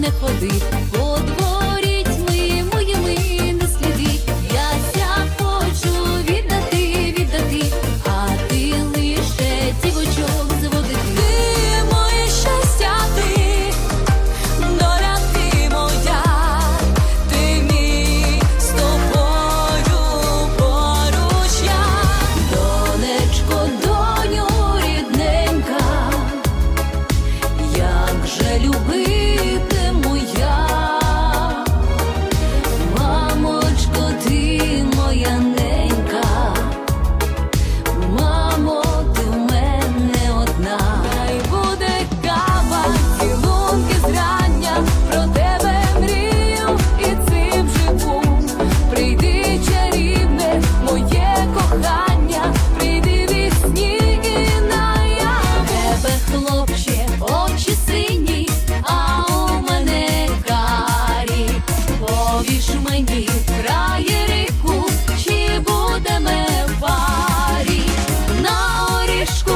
не ходи, по дворі тьми моїми не сліди. Я ся хочу віддати, віддати, а ти лише дівочок заводити. Ти моє щастя, ти доля ти моя, ти мій з тобою поруч я донечко, доню рідненька, як же любив. Скажи ж мені, фраєрику, чи будемо в парі? На орішку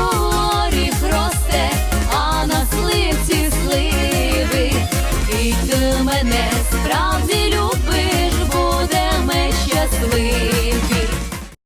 оріх росте, а на сливці сливи, і до мене.